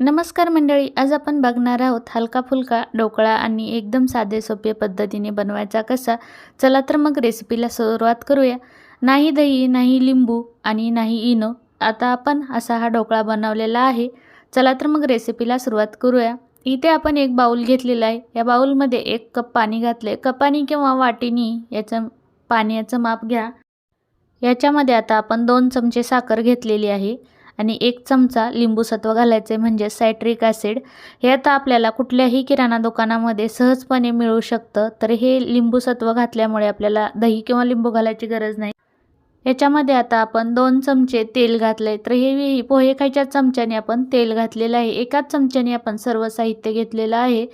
नमस्कार मंडळी आज आपण बघणार आहोत हलका फुलका ढोकळा आणि एकदम साधे सोपे पद्धतीने बनवायचा कसा? चला तर मग रेसिपीला सुरुवात करूया. नाही दही नाही लिंबू आणि नाही इनो. आता आपण असा हा ढोकळा बनवलेला आहे. चला तर मग रेसिपीला सुरुवात करूया. इथे आपण एक बाऊल घेतलेला आहे. या बाऊलमध्ये एक कप पाणी घातले कपानी किंवा वाटीनी याचं पाण्याचं माप घ्या. याच्यामध्ये आता आपण दोन चमचे साखर घेतलेली आहे. आणि एक चमचा लिंबूसत्व घालायचे म्हणजे सायट्रिक ॲसिड. हे आता आपल्याला कुठल्याही किराणा दुकानामध्ये सहजपणे मिळू शकतं. तर हे लिंबूसत्व घातल्यामुळे आपल्याला दही किंवा लिंबू घालायची गरज नाही. याच्यामध्ये आता आपण दोन चमचे तेल घातले तर हे पोहे खायच्या चमच्याने आपण तेल घातलेलं आहे. एकाच चमच्याने आपण सर्व साहित्य घेतलेलं आहे.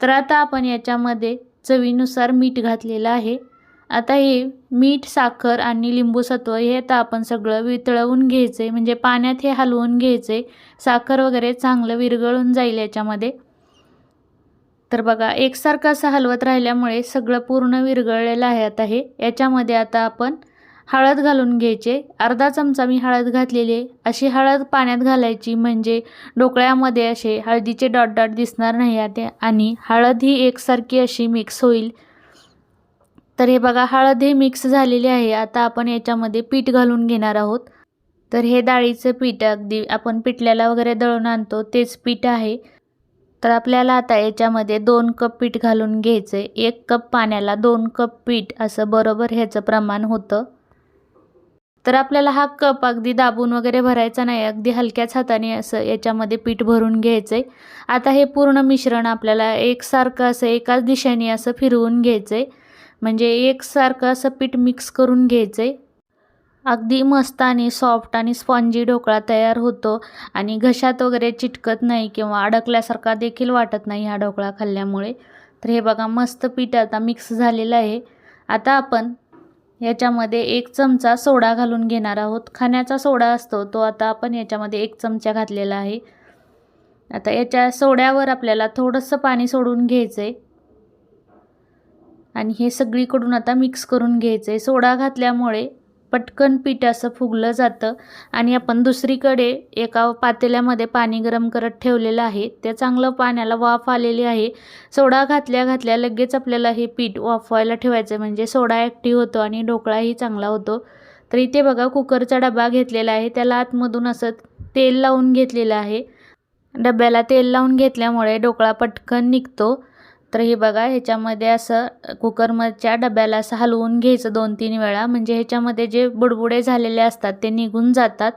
तर आता आपण याच्यामध्ये चवीनुसार मीठ घातलेलं आहे. आता हे मीठ साखर आणि लिंबूसत्व हे आता आपण सगळं वितळवून घ्यायचं आहे म्हणजे पाण्यात हे हलवून घ्यायचं. आहे साखर वगैरे चांगलं विरघळून जाईल याच्यामध्ये. तर बघा एकसारखं असं हलवत राहिल्यामुळे सगळं पूर्ण विरघळलेलं आहे आता हे. याच्यामध्ये आता आपण हळद घालून घ्यायचे. अर्धा चमचा मी हळद घातलेली आहे. अशी हळद पाण्यात घालायची म्हणजे डोकळ्यामध्ये असे हळदीचे डॉट डॉट दिसणार नाही आता आणि हळद ही एकसारखी अशी मिक्स होईल. तर हे बघा हळद हे मिक्स झालेली आहे. आता आपण याच्यामध्ये पीठ घालून घेणार आहोत. तर हे डाळीचं पीठ अगदी आपण पिठल्याला वगैरे दळून आणतो तेच पीठ आहे. तर आपल्याला आता याच्यामध्ये दोन कप पीठ घालून घ्यायचं आहे एक कप पाण्याला दोन कप पीठ असं बरोबर ह्याचं प्रमाण होतं. तर आपल्याला हा कप अगदी दाबून वगैरे भरायचा नाही अगदी हलक्याच हाताने असं याच्यामध्ये पीठ भरून घ्यायचं आहे आता हे पूर्ण मिश्रण आपल्याला एकसारखं असं एकाच दिशेने असं फिरवून घ्यायचं आहे म्हणजे एकसारखं असं पीठ मिक्स करून घ्यायचं आहे अगदी मस्त आणि सॉफ्ट आणि स्पॉन्जी ढोकळा तयार होतो आणि घशात वगैरे चिटकत नाही किंवा अडकल्यासारखा देखील वाटत नाही हा ढोकळा खाल्ल्यामुळे. तर हे बघा मस्त पीठ आता मिक्स झालेलं आहे. आता आपण याच्यामध्ये एक चमचा सोडा घालून घेणार आहोत. खाण्याचा सोडा असतो तो आता आपण याच्यामध्ये एक चमचा घातलेला आहे. आता याच्या सोड्यावर आपल्याला थोडंसं पाणी सोडून घ्यायचं आहे आणि हे सगळीकडून आता मिक्स करून घ्यायचं आहे सोडा घातल्यामुळे पटकन पीठ असं फुगलं जातं आणि आपण दुसरीकडे एका पातेल्यामध्ये पाणी गरम करत ठेवलेलं आहे. ते चांगलं पाण्याला वाफ आलेली आहे. सोडा घातल्या घातल्या लगेच आपल्याला हे पीठ वाफवायला ठेवायचं म्हणजे सोडा ॲक्टिव्ह होतो आणि ढोकळाही चांगला होतो. तर इथे बघा कुकरचा डबा घेतलेला आहे. त्याला आतमधून असं तेल लावून घेतलेलं आहे. डब्याला तेल लावून घेतल्यामुळे ढोकळा पटकन निघतो. तर हे बघा ह्याच्यामध्ये असं कुकरमधच्या डब्याला असं हलवून घ्यायचं दोन तीन वेळा. म्हणजे ह्याच्यामध्ये जे बुडबुडे झालेले असतात ते निघून जातात.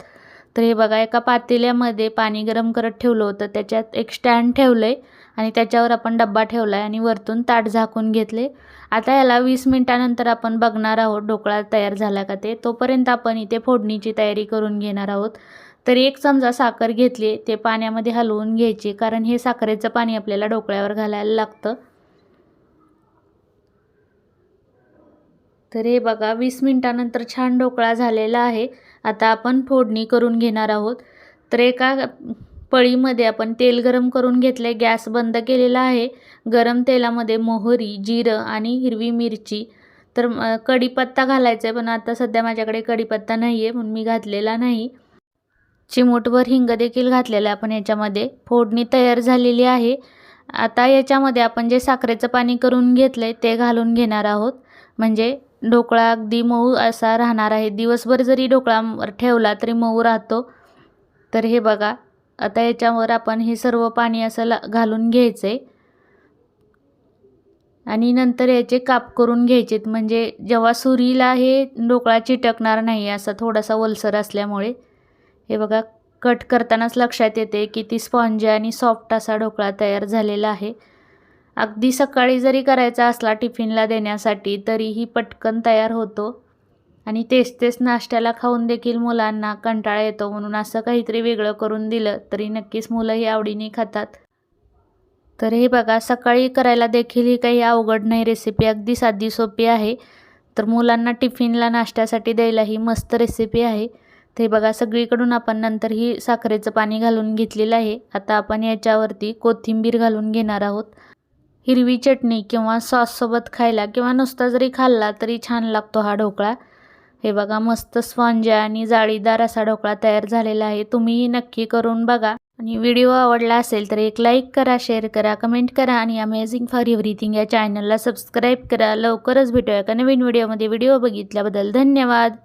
तर हे बघा एका पातेल्यामध्ये पाणी गरम करत ठेवलं होतं. त्याच्यात एक स्टँड ठेवलं आहे आणि त्याच्यावर आपण डब्बा ठेवला आहे आणि वरतून ताट झाकून घेतले आता याला वीस मिनटानंतर आपण बघणार आहोत ढोकळा तयार झाला का ते. तोपर्यंत आपण इथे फोडणीची तयारी करून घेणार आहोत. तर एक चमचा साखर घेतली ते पाण्यामध्ये हलवून घ्यायची. कारण हे साखरेचं पाणी आपल्याला ढोकळ्यावर घालायला लागतं. तर हे बघा वीस मिनटानंतर छान ढोकळा झालेला आहे. आता आपण फोडणी करून घेणार आहोत. तर एका पळीमध्ये आपण तेल गरम करून घेतले गॅस बंद केलेला आहे. गरम तेलामध्ये मोहरी जिरं आणि हिरवी मिरची. तर कढीपत्ता घालायचा आहे पण आता सध्या माझ्याकडे कढीपत्ता नाही आहे म्हणून मी घातलेला नाही. चिमूटभर हिंग देखील घातलेलं आहे आपण याच्यामध्ये. फोडणी तयार झालेली आहे. आता याच्यामध्ये आपण जे साखरेचं पाणी करून घेतलं आहे ते घालून घेणार आहोत. म्हणजे ढोकळा अगदी मऊ असा राहणार आहे. दिवसभर जरी ढोकळा ठेवला तरी मऊ राहतो. तर हे बघा आता याच्यावर आपण हे सर्व पाणी असं ला घालून घ्यायचं आहे आणि नंतर याचे काप करून घ्यायचेत. म्हणजे जेव्हा सुरीला हे ढोकळा चिटकणार नाही असा थोडासा ओलसर असल्यामुळे. हे बघा कट करतानाच लक्षात येते की ती स्पॉन्ज आणि सॉफ्ट असा ढोकळा तयार झालेला आहे. अगदी सकाळी जरी करायचा असला टिफिनला देण्यासाठी तरीही पटकन तयार होतो. आणि तेच तेच नाश्त्याला खाऊन देखील मुलांना कंटाळा येतो म्हणून असं काहीतरी वेगळं करून दिलं तरी नक्कीच मुलंही आवडीने खातात. तर हे बघा सकाळी करायला देखील ही काही अवघड नाही रेसिपी अगदी साधी सोपी आहे. तर मुलांना टिफिनला नाश्त्यासाठी द्यायला ही मस्त रेसिपी आहे. ते बघा सगळीकडून आपण नंतर ही साखरेचं पाणी घालून घेतलेलं आहे. आता आपण याच्यावरती कोथिंबीर घालून घेणार आहोत. हिरवी चटणी किंवा सॉससोबत खायला किंवा नुसता जरी खाल्ला तरी छान लागतो हा ढोकळा. हे बघा मस्त स्वांज्या आणि जाळीदार असा ढोकळा तयार झालेला आहे. तुम्हीही नक्की करून बघा. आणि व्हिडिओ आवडला असेल तर एक लाईक करा शेअर करा कमेंट करा आणि अमेझिंग फॉर एव्हरीथिंग या चॅनलला सबस्क्राईब करा. लवकरच भेटूया का नवीन व्हिडिओमध्ये. व्हिडिओ बघितल्याबद्दल धन्यवाद.